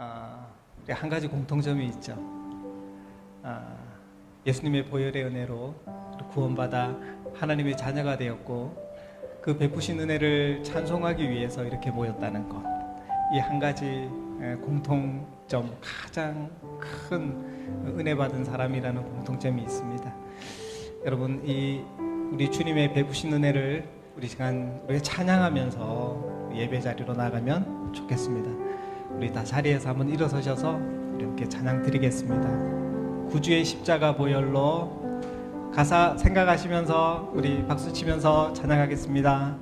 아, 우리 한 가지 공통점이 있죠. 아, 예수님의 보혈의 은혜로 구원받아 하나님의 자녀가 되었고 그 베푸신 은혜를 찬송하기 위해서 이렇게 모였다는 것. 이 한 가지 에, 공통점, 가장 큰 은혜 받은 사람이라는 공통점이 있습니다. 여러분, 이 우리 주님의 베푸신 은혜를 우리 시간 우리가 찬양하면서 예배 자리로 나가면 좋겠습니다. 우리 다 자리에서 한번 일어서셔서 함께 찬양 드리겠습니다. 구주의 십자가 보혈로 가사 생각하시면서 우리 박수 치면서 찬양하겠습니다.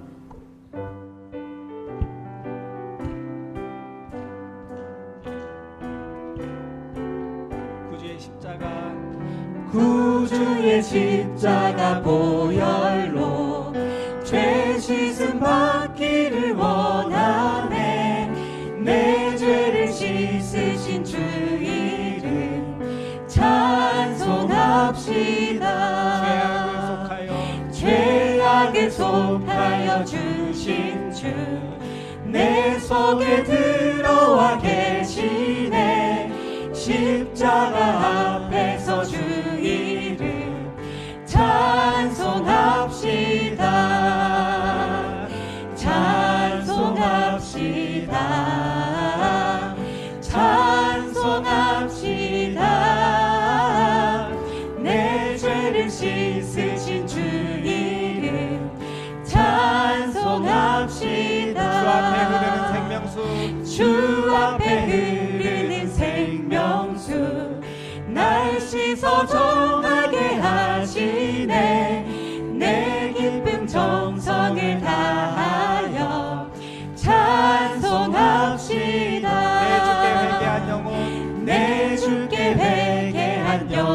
십자가 보혈로 죄 씻음 받 속하여 주신 주 내 속에 들어와 계시네. 십자가 주 앞에 흐르는 생명수 날 씻어 정하게 하시네. 내 기쁨 정성을 다하여 찬송합시다. 내 주께 회개한 영혼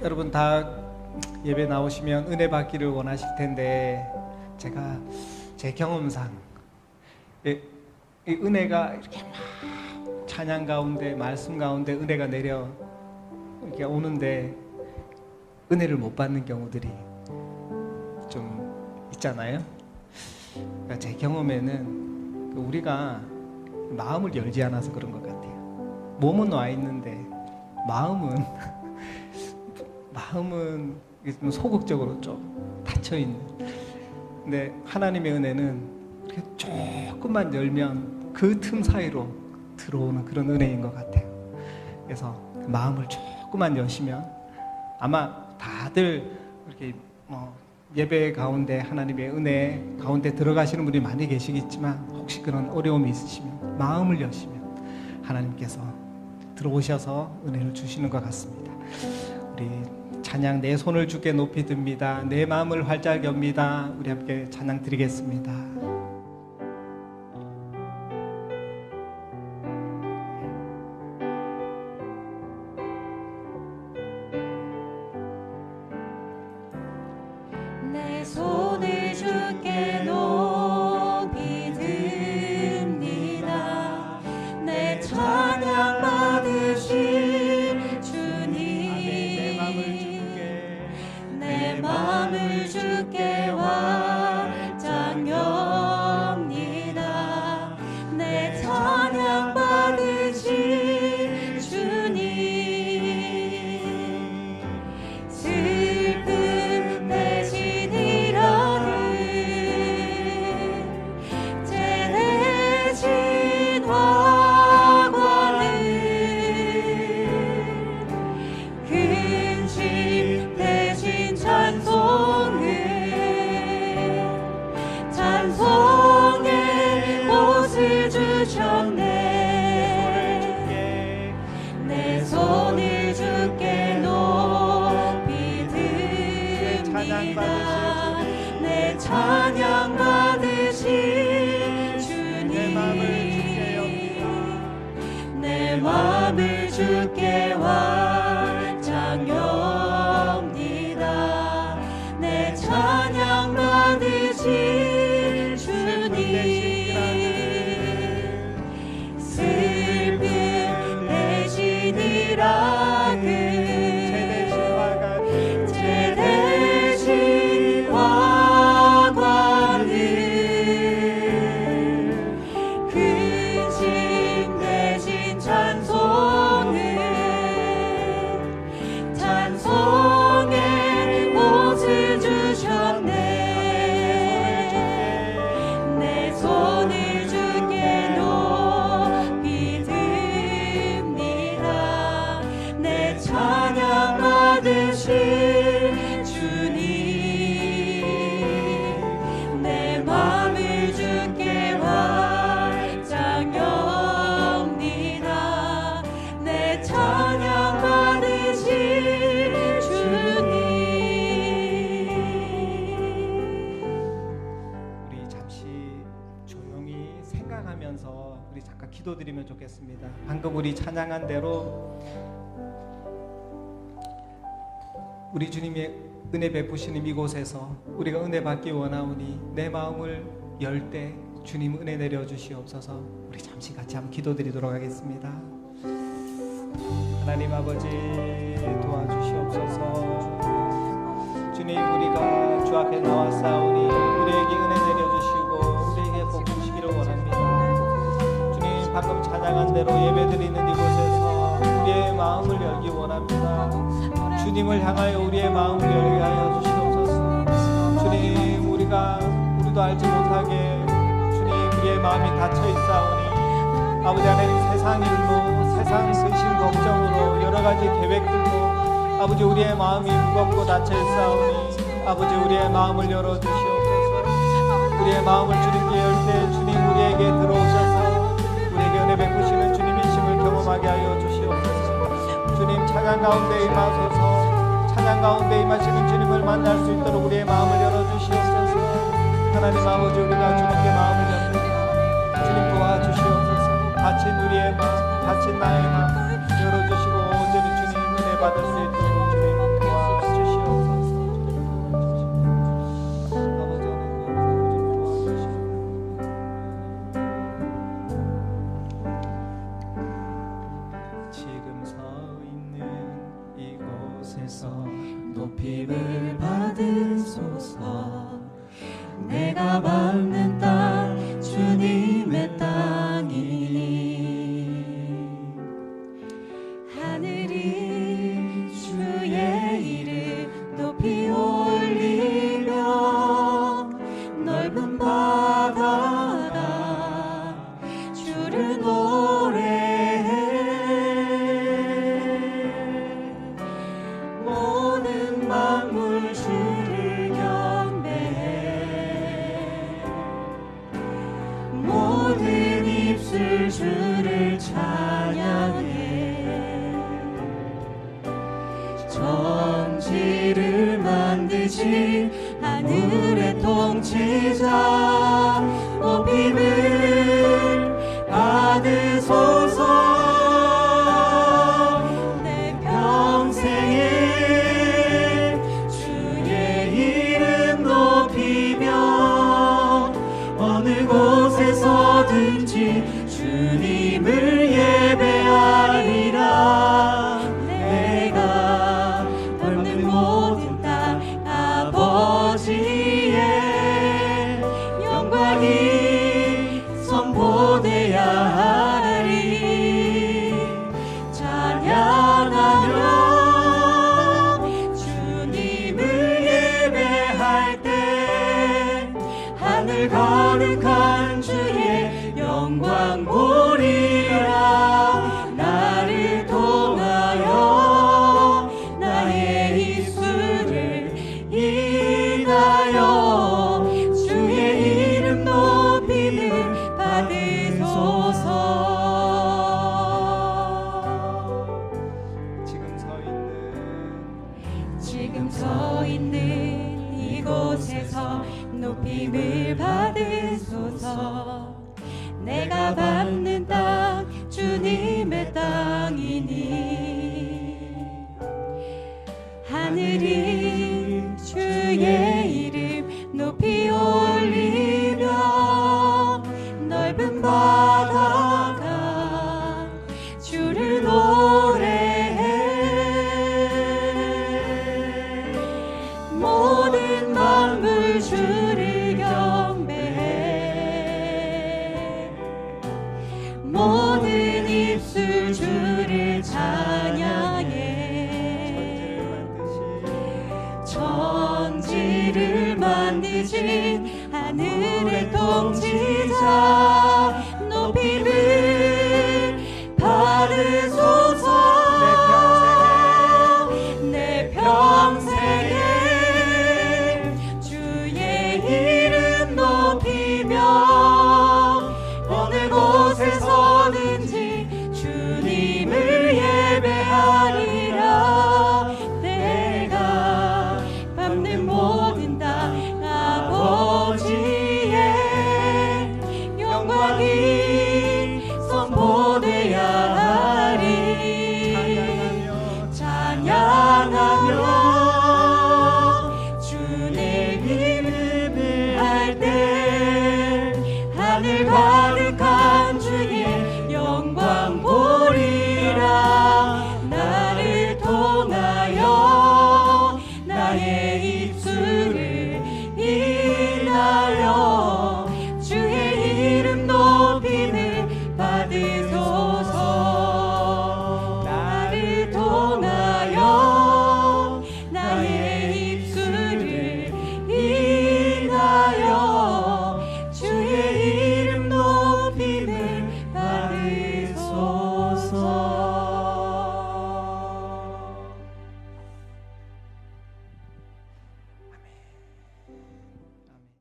여러분 다 예배 나오시면 은혜 받기를 원하실 텐데 제가 제 경험상 이, 이 은혜가 이렇게 막 찬양 가운데 말씀 가운데 은혜가 내려 이렇게 오는데 은혜를 못 받는 경우들이 좀 있잖아요. 그러니까 제 경험에는 그 우리가 마음을 열지 않아서 그런 것 같아요. 몸은 와 있는데 마음은 마음은 좀 소극적으로 좀 닫혀 있는. 근데 하나님의 은혜는 이렇게 조금만 열면 그 틈 사이로 들어오는 그런 은혜인 것 같아요. 그래서 마음을 조금만 여시면 아마 다들 이렇게 뭐 예배 가운데 하나님의 은혜 가운데 들어가시는 분이 많이 계시겠지만 혹시 그런 어려움이 있으시면 마음을 여시면 하나님께서 들어오셔서 은혜를 주시는 것 같습니다. 우리 찬양 내 손을 주께 높이 듭니다. 내 마음을 활짝 엽니다. 우리 함께 찬양 드리겠습니다. 찬양 기도드리면 좋겠습니다. 방금 우리 찬양한 대로 우리 주님의 은혜 베푸시는 이곳에서 우리가 은혜 받기 원하오니 내 마음을 열 때 주님 은혜 내려 주시옵소서. 우리 잠시 같이 한번 기도드리도록 하겠습니다. 하나님 아버지 도와주시옵소서. 주님 우리가 주 앞에 나왔사오니 방금 찬양한 대로 예배드리는 이곳에서 우리의 마음을 열기 원합니다. 주님을 향하여 우리의 마음을 열게 하여 주시옵소서. 주님 우리가 우리도 알지 못하게 주님 우리의 마음이 닫혀 있사오니 아버지 하나님 세상 일로 세상 근심 걱정으로 여러 가지 계획들로 아버지 우리의 마음이 무겁고 닫혀 있사오니 아버지 우리의 마음을 열어 주시옵소서. 우리의 마음을 주님께 열 때 주님 우리에게 들어오셔서 하여 주시옵소서. 주님 찬양 가운데 임하소서. 찬양 가운데 임하시는 주님을 만날 수 있도록 우리의 마음을 열어 주시옵소서. 하나님 아버지 우리가 주님께 마음을 엽니다. 주님 도와주시옵소서. 닫힌 우리의 마음, 닫힌 나의 마음 열어주시고 온전히 주님 은혜 받을 수 있도록 높임을 만드신 하늘의 통치자 높임을 받으소서. 내 평생에 주의 이름 높이며 어느 곳에서든지 주님을 천지를